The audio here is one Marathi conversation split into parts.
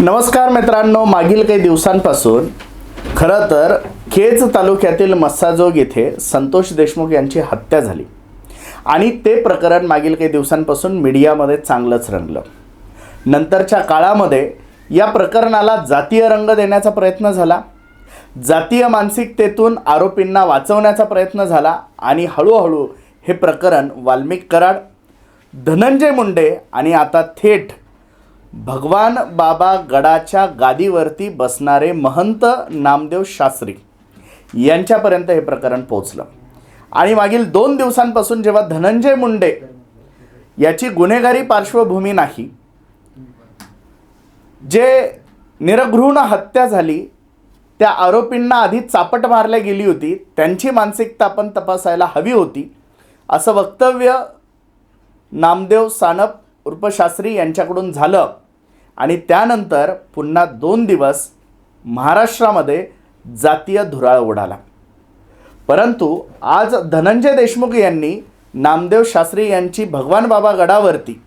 नमस्कार मित्रांनो मागील काही दिवसांपासून खरं तर केज तालुक्यातील मस्साजोग येथे संतोष देशमुख यांची हत्या झाली. आणि ते प्रकरण मागील काही दिवसांपासून मीडियामध्ये चांगलंच रंगलं. नंतरच्या काळामध्ये या प्रकरणाला जातीय रंग देण्याचा प्रयत्न झाला. जातीय मानसिकतेतून आरोपींना वाचवण्याचा प्रयत्न झाला आणि हळूहळू हे प्रकरण वाल्मिक कराड धनंजय मुंडे आणि आता थेट भगवान बाबा गडाच्या गादीवरती बसणारे महंत नामदेव शास्त्री यांच्यापर्यंत हे प्रकरण पोचलं आणि मागील दोन दिवसांपासून जेव्हा धनंजय मुंडे याची गुन्हेगारी पार्श्वभूमी नाही जे निरघृण हत्या झाली त्या आरोपींना आधी चापट मारल्या गेली होती त्यांची मानसिकता आपण तपासायला हवी होती असं वक्तव्य नामदेव सानप उर्फ शास्त्री यांच्याकडून झालं. आणि त्यानंतर पुन्हा दोन दिवस महाराष्ट्रामध्ये जातीय धुराळ उडाला परंतु आज धनंजय देशमुख यांनी नामदेव शास्त्री यांची भगवान बाबा गडावरती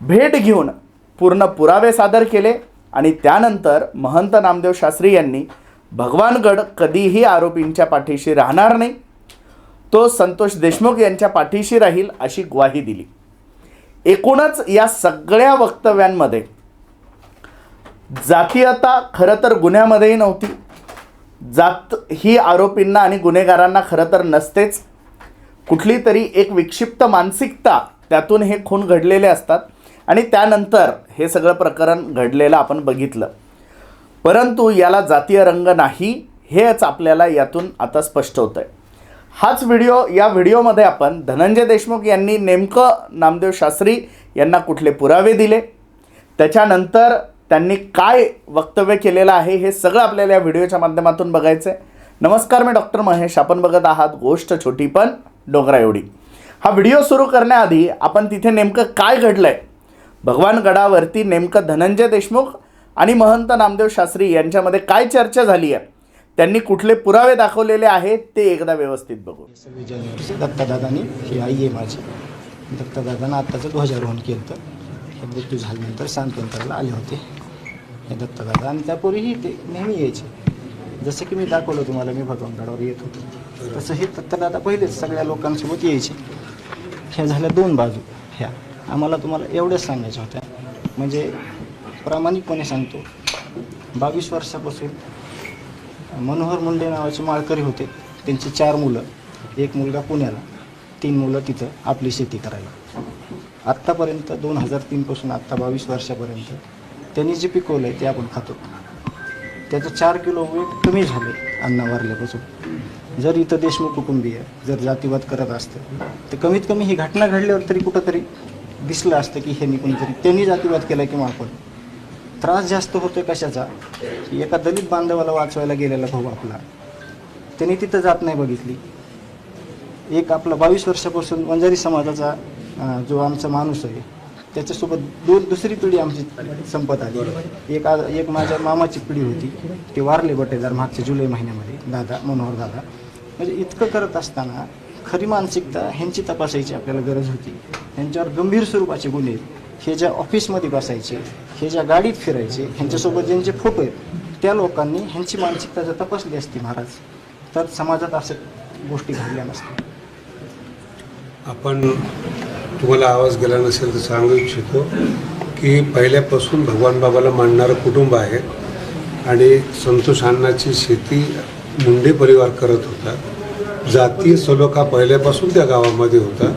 भेट घेऊन पूर्ण पुरावे सादर केले आणि त्यानंतर महंत नामदेव शास्त्री यांनी भगवानगड कधीही आरोपींच्या पाठीशी राहणार नाही. तो संतोष देशमुख यांच्या पाठीशी राहील अशी ग्वाही दिली. एकूणच या सगळ्या वक्तव्यांमध्ये जातीयता खरं तर गुन्ह्यामध्येही नव्हती. जात ही आरोपींना आणि गुन्हेगारांना खरं तर नसतेच. कुठली तरी एक विक्षिप्त मानसिकता त्यातून हे खून घडलेले असतात आणि त्यानंतर हे सगळं प्रकरण घडलेलं आपण बघितलं. परंतु याला जातीय रंग नाही हेच आपल्याला यातून आता स्पष्ट होतं आहे हाच व्हिडिओ या व्हिडिओमध्ये आपण धनंजय देशमुख यांनी नेमकं नामदेव शास्त्री यांना कुठले पुरावे दिले त्याच्यानंतर त्यांनी काय वक्तव्य केलेलं आहे हे सगळं आपल्याला या व्हिडिओच्या माध्यमातून बघायचं आहे नमस्कार मी डॉक्टर महेश. आपण बघत आहात गोष्ट छोटी पण डोंगरा एवढी. हा व्हिडिओ सुरू करण्याआधी आपण तिथे नेमकं काय घडलं आहे भगवान गडावरती नेमकं धनंजय देशमुख आणि महंत नामदेव शास्त्री यांच्यामध्ये काय चर्चा झाली आहे त्यांनी कुठले पुरावे दाखवलेले आहेत ते एकदा व्यवस्थित बघू सव्वीस जानेवारीचे दत्तादादांनी ही आई आहे माझी दत्तदादांना आत्ताचं ध्वजारोहण केलं तर हे मृत्यू झाल्यानंतर सांत्वंतराला आले होते. हे दत्तादादा आणि त्यापूर्वीही ते नेहमी यायचे. जसं की मी दाखवलं तुम्हाला मी भगवानगडावर येत होतो. तसं हे दत्तादादा पहिलेच सगळ्या लोकांसोबत यायचे. ह्या झाल्या दोन बाजू. ह्या. आम्हाला तुम्हाला एवढ्याच सांगायच्या होत्या. म्हणजे प्रामाणिकपणे सांगतो. बावीस वर्षापासून मनोहर मुंडे नावाचे माळकरी होते. त्यांची चार मुलं एक मुलगा पुण्याला तीन मुलं तिथं आपली शेती करायला. आत्तापर्यंत दोन हजार तीनपासून आत्ता बावीस वर्षापर्यंत त्यांनी जे पिकवलं आहे ते आपण खातो. त्याचं चार किलो वेट कमी झालं आहे अन्न वारल्यापासून. जर इथं देशमुख कुटुंबीय जर जातीवाद करत असतं तर कमीत कमी ही घटना घडल्यावर तरी कुठंतरी दिसलं असतं की ह्यांनी कोणीतरी त्यांनी जातीवाद केला किंवा आपण त्रास जास्त होतोय कशाचा? की एका दलित बांधवाला वाचवायला गेलेला भाऊ आपला. त्यांनी तिथं जात नाही बघितली. एक आपला बावीस वर्षापासून वंजारी समाजाचा जो आमचा माणूस आहे त्याच्यासोबत दोन दुसरी पिढी आमची संपत आली. एक आज एक माझ्या मामाची पिढी होती. ते वारले बटेदार मागच्या जुलै महिन्यामध्ये दादा मनोहर दादा. म्हणजे इतकं करत असताना खरी मानसिकता ह्यांची तपासायची आपल्याला गरज होती. ह्यांच्यावर गंभीर स्वरूपाचे गुन्हे आहेत. हे ज्या ऑफिसमध्ये बसायचे हे ज्या गाडीत फिरायचे ह्यांच्यासोबत ज्यांचे फोटो आहेत त्या लोकांनी ह्यांची मानसिकता जर तपासली असती महाराज तर समाजात असं गोष्टी घडल्या नसत्या. आपण तुम्हाला आवाज गेला नसेल तर सांगू इच्छितो की पहिल्यापासून भगवान बाबाला मानणारं कुटुंब आहे आणि संतोष अण्णाची शेती मुंडे परिवार करत होता. जातीय सलोखा पहिल्यापासून त्या गावामध्ये होता.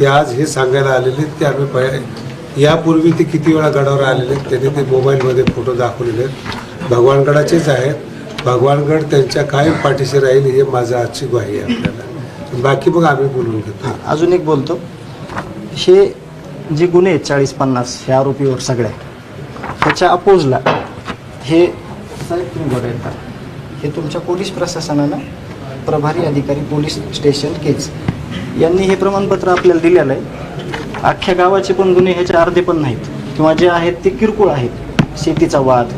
ते आज हे सांगायला आलेले आहेत आम्ही पहि यापूर्वी ते किती वेळा गडावर आलेले आहेत त्यांनी ते मोबाईलमध्ये फोटो दाखवलेले आहेत. भगवानगडाचेच आहेत. भगवानगड त्यांच्या काय पाठीशी राहील हे माझं आजची ग्वाही आहे आपल्याला. बाकी मग आम्ही बोलून घेतो. हां अजून एक बोलतो. हे जे गुन्हे आहेत चाळीस पन्नास ह्या आरोपीवर सगळ्या त्याच्या अपोजला हे साहेब तुम्ही हे तुमच्या पोलीस प्रशासनानं प्रभारी अधिकारी पोलीस स्टेशन केज यांनी हे प्रमाणपत्र आपल्याला दिलेलं आहे. अख्ख्या गावाचे पण गुन्हे ह्याचे अर्धे पण नाहीत. किंवा जे आहेत ते किरकोळ आहेत. शेतीचा वाद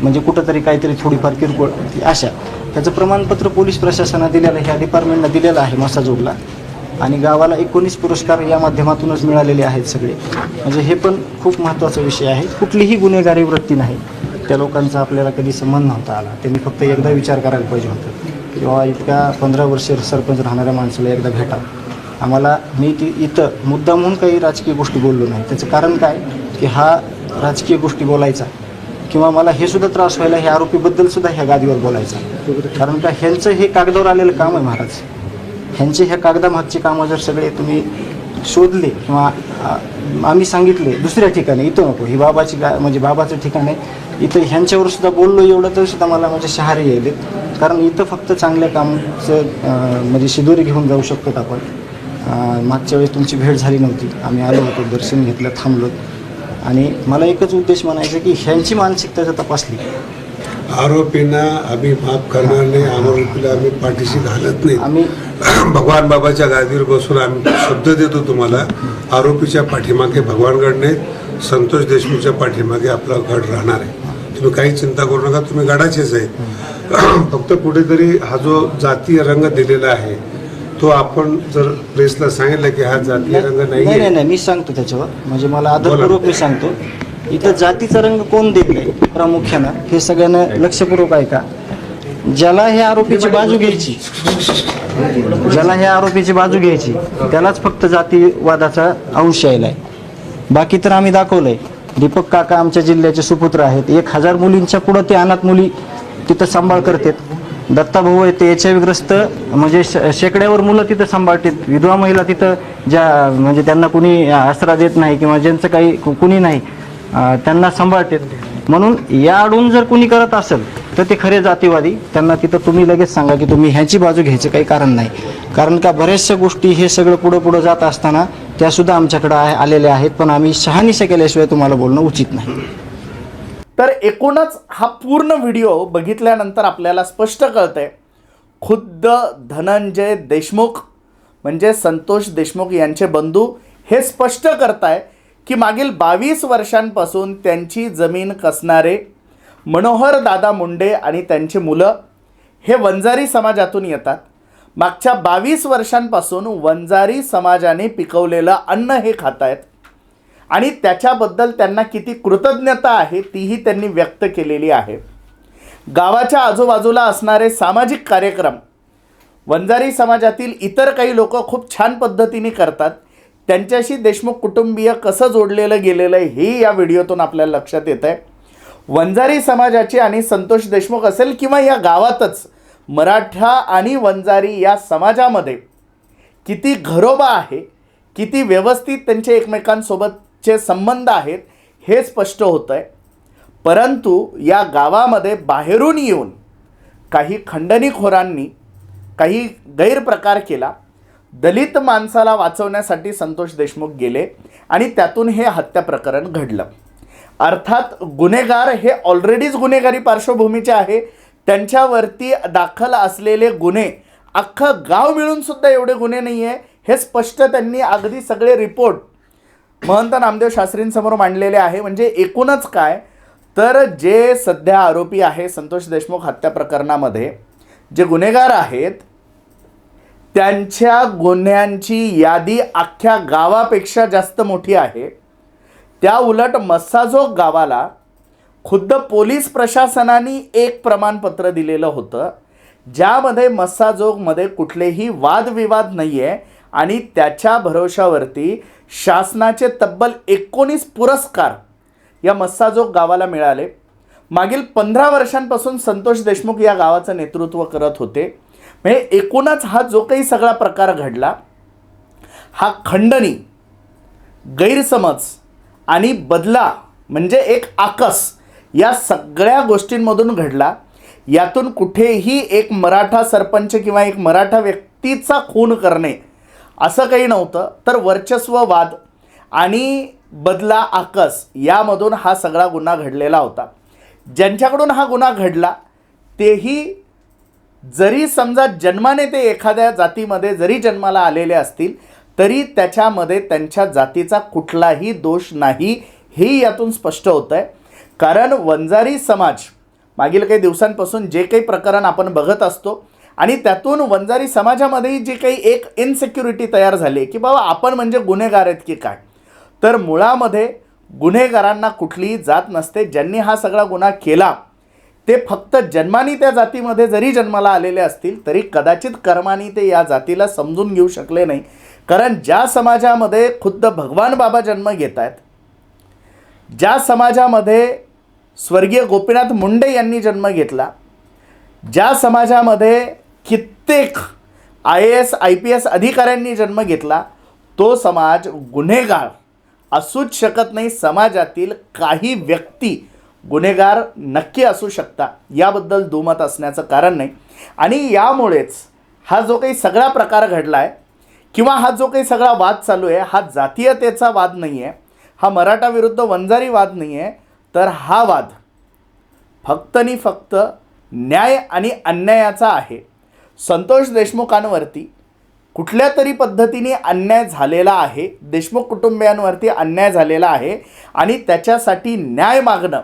म्हणजे कुठंतरी काहीतरी थोडीफार किरकोळ अशा. त्याचं प्रमाणपत्र पोलीस प्रशासनानं दिलेलं ह्या डिपार्टमेंटनं दिलेलं आहे मसाजोगला. आणि गावाला एकोणीस पुरस्कार या माध्यमातूनच मिळालेले आहेत सगळे. म्हणजे हे पण खूप महत्त्वाचा विषय आहे. कुठलीही गुन्हेगारी वृत्ती नाही. त्या लोकांचा आपल्याला कधी संबंध नव्हता आला. त्यांनी फक्त एकदा विचार करायला पाहिजे होतं. किंवा इतक्या पंधरा वर्ष सरपंच राहणाऱ्या माणसाला एकदा भेटा. आम्हाला मी ती इथं मुद्दा म्हणून काही राजकीय गोष्टी बोललो नाही. त्याचं कारण काय? की हा राजकीय गोष्टी बोलायचा. किंवा मला हे सुद्धा त्रास व्हायला ह्या आरोपीबद्दल सुद्धा ह्या गादीवर बोलायचा. कारण का ह्यांचं हे कागदावर आलेलं काम आहे महाराज. ह्यांचे ह्या कागदामागचे कामं जर सगळे तुम्ही शोधले किंवा आम्ही सांगितले दुसऱ्या ठिकाणी इथं नको. ही बाबाची गा म्हणजे बाबाचं ठिकाण आहे. इथं ह्यांच्यावर सुद्धा बोललो एवढं तर सुद्धा मला म्हणजे शहारे यायलेत. कारण इथं फक्त चांगल्या कामचं म्हणजे शिदोरी घेऊन जाऊ शकतो आपण. मागच्या वेळेस तुमची भेट झाली नव्हती. आम्ही आलो होतो दर्शन घेतलं थांबलो. आणि मला एकच उद्देश म्हणायचा की ह्यांची मानसिकता जर तपासली. आरोपींना आम्ही माफ करणार नाही आरोपीला आम्ही पाठीशी घालत नाही. आम्ही भगवान बाबाच्या गादीवर बसून आम्ही शब्द देतो तुम्हाला. आरोपीच्या पाठीमागे भगवानगड नाही संतोष देशमुखच्या पाठीमागे आपला गड राहणार आहे. तुम्ही काही चिंता करू नका तुम्ही गडाचेच आहे. फक्त कुठेतरी हा जो जातीय रंग दिलेला आहे तो आपण जर प्रेसला सांगितलं की हा जातीय रंग नाही नाही नाही नाही मी सांगतो त्याच्यावर. म्हणजे मला आदरपूर्वक मी सांगतो. इथं जातीचा रंग कोण दिलाय प्रामुख्यानं. हे सगळ्यांना लक्षपूर्वक आहे का ज्याला हे आरोपीची बाजू घ्यायची ज्याला हे आरोपीची बाजू घ्यायची त्यालाच फक्त जातीवादाचा अंश यायलाय बाकी तर आम्ही दाखवलंय. दीपक काका आमच्या जिल्ह्याचे सुपुत्र आहेत. एक हजार मुलींच्या पुढं ते अनाथ मुली तिथं सांभाळ करतात. दत्ताभाऊ आहे ते एच आय ग्रस्त म्हणजे शेकड्यावर मुलं तिथं सांभाळतात विधवा महिला तिथं ज्या म्हणजे त्यांना कुणी आसरा देत नाही किंवा ज्यांचं काही कु- कुणी नाही त्यांना सांभाळतात म्हणून या आडून जर कुणी करत असेल तर ते खरे जातीवादी. त्यांना तिथं तुम्ही लगेच सांगा की तुम्ही ह्याची बाजू घ्यायचं काही कारण नाही. कारण का बऱ्याचशा गोष्टी हे सगळं पुढं पुढं जात असताना त्यासुद्धा आमच्याकडं आलेल्या आहेत. पण आम्ही शहानिशा केल्याशिवाय तुम्हाला बोलणं उचित नाही. तर एकूणच हा पूर्ण व्हिडिओ बघितल्यानंतर आपल्याला स्पष्ट कळतंय. खुद्द धनंजय देशमुख म्हणजे संतोष देशमुख यांचे बंधू हे स्पष्ट करताय की मागील बावीस वर्षांपासून त्यांची जमीन कसणारे मनोहर दादा मुंडे आणि त्यांची मुलं हे वंजारी समाजातून येतात. मागच्या बावीस वर्षांपासून वंजारी समाजाने पिकवलेलं अन्न हे खात आहेत आणि त्याच्याबद्दल त्यांना किती कृतज्ञता आहे तीही त्यांनी व्यक्त केलेली आहे. गावाच्या आजूबाजूला असणारे सामाजिक कार्यक्रम वंजारी समाजातील इतर काही लोक खूप छान पद्धतीने करतात. त्यांच्याशी देशमुख कुटुंबीय कसं जोडलेलं गेलेलं आहे हे या व्हिडिओतून आपल्याला लक्षात येत आहे वंजारी समाजाची आणि संतोष देशमुख असेल किंवा या गावातच मराठा आणि वंजारी या समाजामध्ये किती घरोबा आहे किती व्यवस्थित त्यांचे एकमेकांसोबत चे संबंध आहेत हे स्पष्ट होतं आहे परंतु या गावामध्ये बाहेरून येऊन काही खंडणीखोरांनी काही गैरप्रकार केला. दलित माणसाला वाचवण्यासाठी संतोष देशमुख गेले आणि त्यातून हे हत्या प्रकरण घडलं. अर्थात गुन्हेगार हे ऑलरेडीच गुन्हेगारी पार्श्वभूमीचे आहे. त्यांच्यावरती दाखल असलेले गुन्हे अख्खं गाव मिळून सुद्धा एवढे गुन्हे नाही आहे हे स्पष्ट त्यांनी अगदी सगळे रिपोर्ट महंत नामदेव शास्त्रींसमोर मांडलेले आहे. म्हणजे एकूणच काय? तर जे सध्या आरोपी आहे संतोष देशमुख हत्या प्रकरणामध्ये जे गुन्हेगार आहेत त्यांच्या गुन्ह्यांची यादी अख्ख्या गावापेक्षा जास्त मोठी आहे. त्या उलट मस्साजोग गावाला खुद्द पोलीस प्रशासनाने एक प्रमाणपत्र दिलेलं होतं ज्यामध्ये मस्साजोगमध्ये कुठलेही वादविवाद नाही आहे आणि त्याच्या भरोशावरती शासनाचे तब्बल एकोणीस पुरस्कार या मस्साजोग गावाला मिळाले. मागील पंधरा वर्षांपासून संतोष देशमुख या गावाचं नेतृत्व करत होते. म्हणजे एकूणच हा जो काही सगळा प्रकार घडला हा खंडणी गैरसमज आणि बदला म्हणजे एक आकस या सगळ्या गोष्टींमधून घडला. यातून कुठेही एक मराठा सरपंच किंवा एक मराठा व्यक्तीचा खून करणे असं काही नव्हतं. तर वर्चस्ववाद आणि बदला आकस यामधून हा सगळा गुन्हा घडलेला होता. ज्यांच्याकडून हा गुन्हा घडला तेही जरी समजा जन्माने ते एखाद्या जातीमध्ये जरी जन्माला आलेले असतील तरी त्याच्यामध्ये त्यांच्या जातीचा कुठलाही दोष नाही हे यातून स्पष्ट होतं आहे कारण वंजारी समाज मागील काही दिवसांपासून जे काही प्रकरण आपण बघत असतो आणि त्यातून वंजारी समाजामध्येही जी काही एक इनसिक्युरिटी तयार झाली की बाबा आपण म्हणजे गुन्हेगार आहेत की काय? तर मुळामध्ये गुन्हेगारांना कुठलीही जात नसते. ज्यांनी हा सगळा गुन्हा केला ते फक्त जन्मानी त्या जातीमध्ये जरी जन्माला आलेले असतील तरी कदाचित कर्माने ते या जातीला समजून घेऊ शकले नाही. कारण ज्या समाजामध्ये खुद्द भगवान बाबा जन्म घेत आहेत ज्या समाजामध्ये स्वर्गीय गोपीनाथ मुंडे यांनी जन्म घेतला ज्या समाजामध्ये कित्येक I A S I P S अधिकाऱ्यांनी जन्म घेतला तो समाज गुन्हेगार असूच शकत नाही. समाजातील काही व्यक्ती गुन्हेगार नक्की असू शकता याबद्दल दुमत असण्याचं कारण नाही. आणि यामुळेच हा जो काही सगळा प्रकार घडला आहे किंवा हा जो काही सगळा वाद चालू आहे हा जातीयतेचा वाद नाही आहे हा मराठा विरुद्ध वंजारी वाद नाही आहे तर हा वाद फक्त आणि फक्त न्याय आणि अन्यायाचा आहे. संतोष देशमुखांवरती कुठल्या तरी पद्धतीने अन्याय झालेला आहे देशमुख कुटुंबियांवरती अन्याय झालेला आहे आणि त्याच्यासाठी न्याय मागणं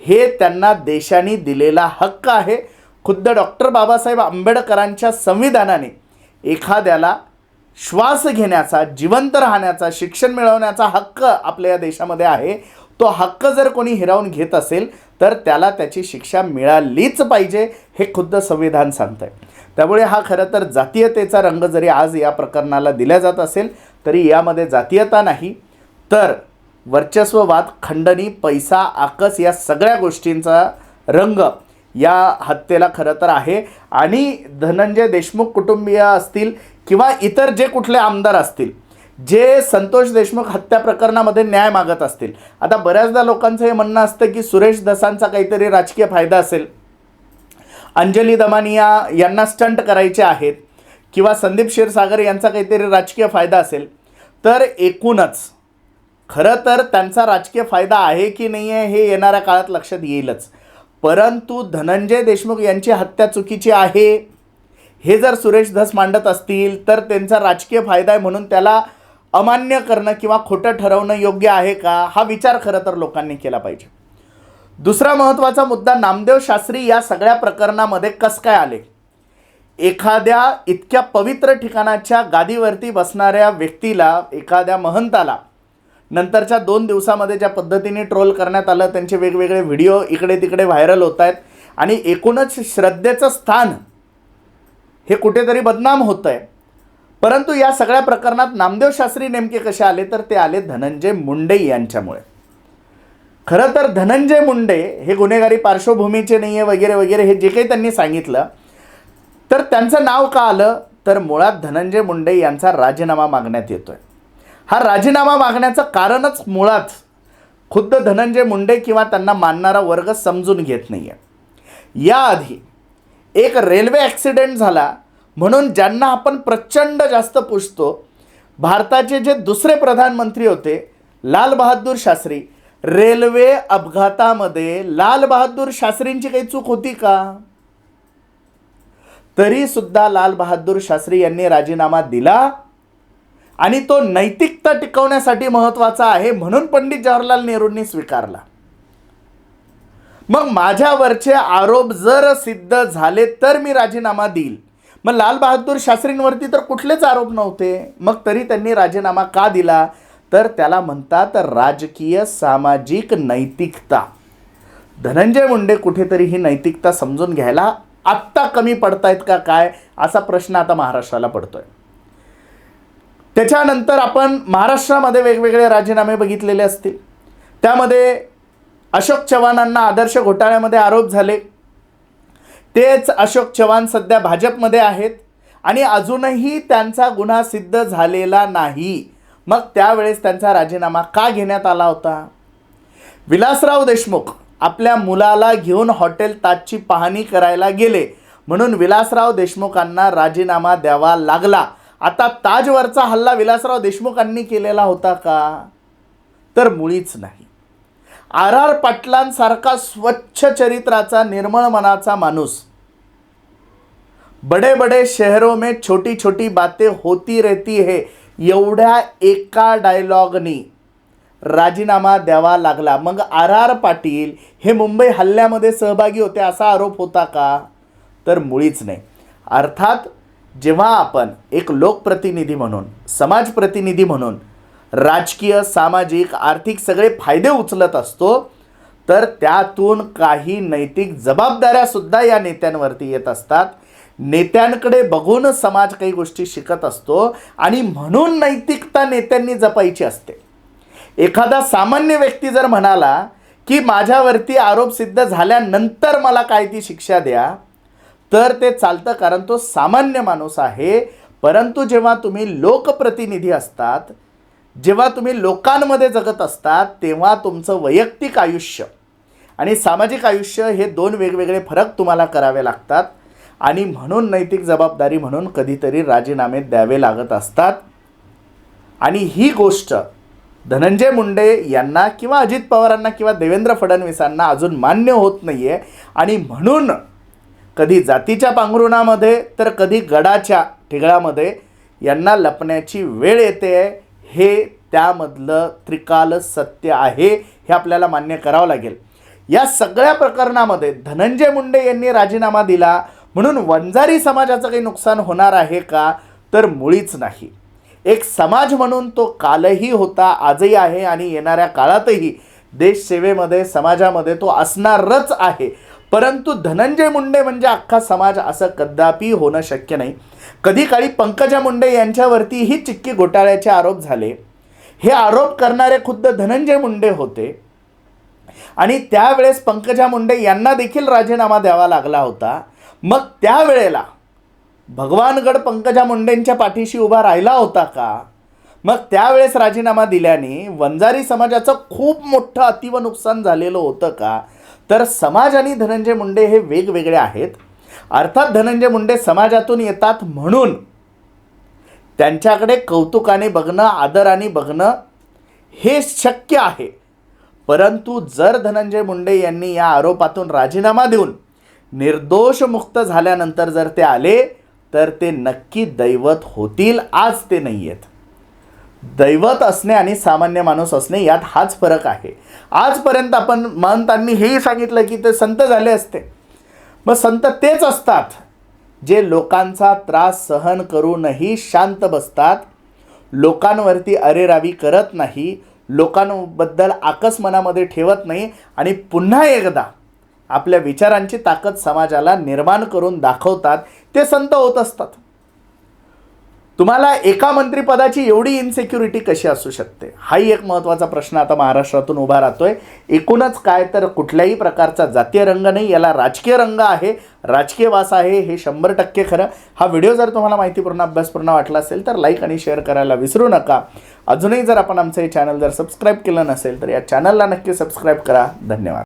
हे त्यांना देशाने दिलेला हक्क आहे. खुद्द डॉक्टर बाबासाहेब आंबेडकरांच्या संविधानाने एखाद्याला श्वास घेण्याचा जिवंत राहण्याचा शिक्षण मिळवण्याचा हक्क आपल्या या देशामध्ये आहे. तो हक्क जर कोणी हिरावून घेत असेल तर त्याला त्याची शिक्षा मिळालीच पाहिजे हे खुद्द संविधान सांगतं आहे त्यामुळे हा खरं तर जातीयतेचा रंग जरी आज या प्रकरणाला दिला जात असेल तरी यामध्ये जातीयता नाही. तर वर्चस्ववाद खंडणी पैसा आकस या सगळ्या गोष्टींचा रंग या हत्येला खरं तर आहे. आणि धनंजय देशमुख कुटुंबीय असतील किंवा इतर जे कुठले आमदार असतील जे संतोष देशमुख हत्या प्रकरणामध्ये न्याय मागत असतील. आता बऱ्याचदा लोकांचं हे म्हणणं असतं की सुरेश दसांचा काहीतरी राजकीय फायदा असेल. अंजली दमानिया यांना स्टंट करायचे आहेत किंवा संदीप क्षीरसागर यांचा काहीतरी राजकीय फायदा असेल. तर एकूणच खरं तर त्यांचा राजकीय फायदा आहे की नाही आहे हे येणाऱ्या काळात लक्षात येईलच. परंतु धनंजय देशमुख यांची हत्या चुकीची आहे हे जर सुरेश धस मांडत असतील तर त्यांचा राजकीय फायदा आहे म्हणून त्याला अमान्य करणं किंवा खोटं ठरवणं योग्य आहे का? हा विचार खरं तर लोकांनी केला पाहिजे. दुसरा महत्त्वाचा मुद्दा नामदेव शास्त्री या सगळ्या प्रकरणामध्ये कस काय आले? एखाद्या इतक्या पवित्र ठिकाणाच्या गादीवरती बसणाऱ्या व्यक्तीला एखाद्या महंताला नंतरच्या दोन दिवसामध्ये ज्या पद्धतीने ट्रोल करण्यात आलं त्यांचे वेगवेगळे व्हिडिओ इकडे तिकडे व्हायरल होत आहेत आणि एकूणच श्रद्धेचं स्थान हे कुठेतरी बदनाम होतं आहे परंतु या सगळ्या प्रकरणात नामदेव शास्त्री नेमके कसे आले? तर ते आले धनंजय मुंडे यांच्यामुळे. खरं तर धनंजय मुंडे हे गुन्हेगारी पार्श्वभूमीचे नाही आहे वगैरे वगैरे हे जे काही त्यांनी सांगितलं तर त्यांचं नाव का आलं? तर मुळात धनंजय मुंडे यांचा राजीनामा मागण्यात येतो आहे हा राजीनामा मागण्याचं कारणच मुळात खुद्द धनंजय मुंडे किंवा त्यांना मानणारा वर्ग समजून घेत नाही आहे याआधी एक रेल्वे ॲक्सिडेंट झाला म्हणून ज्यांना आपण प्रचंड जास्त पुजतो भारताचे जे दुसरे प्रधानमंत्री होते लाल बहादूर शास्त्री रेल्वे अपघातामध्ये लाल बहादूर शास्त्रींची काही चूक होती का? तरी सुद्धा लाल बहादूर शास्त्री यांनी राजीनामा दिला आणि तो नैतिकता टिकवण्यासाठी महत्त्वाचा आहे म्हणून पंडित जवाहरलाल नेहरूंनी स्वीकारला. मग माझ्यावरचे आरोप जर सिद्ध झाले तर मी राजीनामा देईल. मग लाल बहादूर शास्त्रींवरती तर कुठलेच आरोप नव्हते. मग तरी त्यांनी राजीनामा का दिला? तर त्याला म्हणतात राजकीय सामाजिक नैतिकता. धनंजय मुंडे कुठेतरी ही नैतिकता समजून घ्यायला आत्ता कमी पडतायत का काय? असा प्रश्न आता महाराष्ट्राला पडतोय. त्याच्यानंतर आपण महाराष्ट्रामध्ये वेगवेगळे राजीनामे बघितलेले असतील. त्यामध्ये अशोक चव्हाणांना आदर्श घोटाळ्यामध्ये आरोप झाले. तेच अशोक चव्हाण सध्या भाजपमध्ये आहेत आणि अजूनही त्यांचा गुन्हा सिद्ध झालेला नाही. मग त्यावेळेस त्यांचा राजीनामा का घेण्यात आला होता? विलासराव देशमुख आपल्या मुलाला घेऊन हॉटेल ताजची पाहणी करायला गेले. म्हणून विलासराव देशमुखांना राजीनामा द्यावा लागला. आता ताजवरचा हल्ला विलासराव देशमुखांनी केलेला होता का? तर मुळीच नाही. आर आर पाटलांसारखा स्वच्छ चरित्राचा निर्मळ मनाचा माणूस. बडे बडे शहरों में छोटी छोटी बातें होती रहती है एवढ्या एका डायलॉगनी राजीनामा द्यावा लागला. मग आर आर पाटील हे मुंबई हल्ल्यामध्ये सहभागी होते असा आरोप होता का? तर मुळीच नाही. अर्थात जेव्हा आपण एक लोकप्रतिनिधी म्हणून समाज प्रतिनिधी म्हणून राजकीय सामाजिक आर्थिक सगळे फायदे उचलत असतो तर त्यातून काही नैतिक जबाबदाऱ्यासुद्धा या नेत्यांवरती येत असतात. नेत्यांकडे बघून समाज काही गोष्टी शिकत असतो आणि म्हणून नैतिकता नेत्यांनी जपायची असते. एखादा सामान्य व्यक्ती जर म्हणाला की माझ्यावरती आरोप सिद्ध झाल्यानंतर मला काय ती शिक्षा द्या तर ते चालतं कारण तो सामान्य माणूस आहे. परंतु जेव्हा तुम्ही लोकप्रतिनिधी असतात जेव्हा तुम्ही लोकांमध्ये जगत असतात तेव्हा तुमचं वैयक्तिक आयुष्य आणि सामाजिक आयुष्य हे दोन वेगवेगळे फरक तुम्हाला करावे लागतात. आणि म्हणून नैतिक जबाबदारी म्हणून कधीतरी राजीनामे द्यावे लागत असतात. आणि ही गोष्ट धनंजय मुंडे यांना किंवा अजित पवारांना किंवा देवेंद्र फडणवीसांना अजून मान्य होत नाही आहे आणि म्हणून कधी जातीच्या पांघरुणामध्ये तर कधी गडाच्या ठिगळामध्ये यांना लपण्याची वेळ येते आहे हे त्यामधलं त्रिकाल सत्य आहे हे आपल्याला मान्य करावं लागेल. या सगळ्या प्रकरणामध्ये धनंजय मुंडे यांनी राजीनामा दिला म्हणून वंजारी समाजाचं काही नुकसान होणार आहे का? तर मुळीच नाही. एक समाज म्हणून तो कालही होता आजही आहे आणि येणाऱ्या काळातही देशसेवेमध्ये समाजामध्ये तो असणारच आहे. परंतु धनंजय मुंडे म्हणजे अख्खा समाज असं कदापि होणं शक्य नाही. कधी काळी पंकजा मुंडे यांच्यावरतीही चिक्की घोटाळ्याचे आरोप झाले. हे आरोप करणारे खुद्द धनंजय मुंडे होते. आणि त्यावेळेस पंकजा मुंडे यांना देखील राजीनामा द्यावा लागला होता. मग त्यावेळेला भगवानगड पंकजा मुंडेंच्या पाठीशी उभा राहिला होता का? मग त्यावेळेस राजीनामा दिल्याने वंजारी समाजाचं खूप मोठं अतिव नुकसान झालेलं होतं का? तर समाज आणि धनंजय मुंडे हे वेगवेगळे आहेत. अर्थात धनंजय मुंडे समाजातून येतात म्हणून त्यांच्याकडे कौतुकाने बघणं आदराने बघणं हे शक्य आहे. परंतु जर धनंजय मुंडे यांनी या आरोपातून राजीनामा देऊन निर्दोष मुक्त झाल्यानंतर जर ते आले तर ते नक्की दैवत होतील आज ते नाही आहेत दैवत असणे आणि सामान्य माणूस असणे यात हाच फरक आहे. आजपर्यंत आपण महंतांनी हेही सांगितलं की ते संत झाले असते. मग संत तेच असतात जे लोकांचा त्रास सहन करूनही शांत बसतात लोकांवरती अरेरावी करत नाही लोकांबद्दल आकस मनामध्ये ठेवत नाही आणि पुन्हा एकदा आपल्या विचारांची ताकद समाजाला निर्माण करून दाखवतात. ते संत होत असतात. तुम्हाला एका मंत्रिपदाची एवढी इन्सेक्युरिटी कशी असू शकते? हाही एक महत्त्वाचा प्रश्न आता महाराष्ट्रातून उभा राहतोय. एकूणच काय तर कुठल्याही प्रकारचा जातीय रंग नाही याला राजकीय रंग आहे राजकीय वास आहे हे शंभर टक्के खरं. हा व्हिडिओ जर तुम्हाला माहितीपूर्ण अभ्यासपूर्ण वाटला असेल तर लाईक आणि शेअर करायला विसरू नका. अजूनही जर आपण आमचं हे चॅनल जर सबस्क्राईब केलं नसेल तर या चॅनलला नक्की सबस्क्राईब करा. धन्यवाद.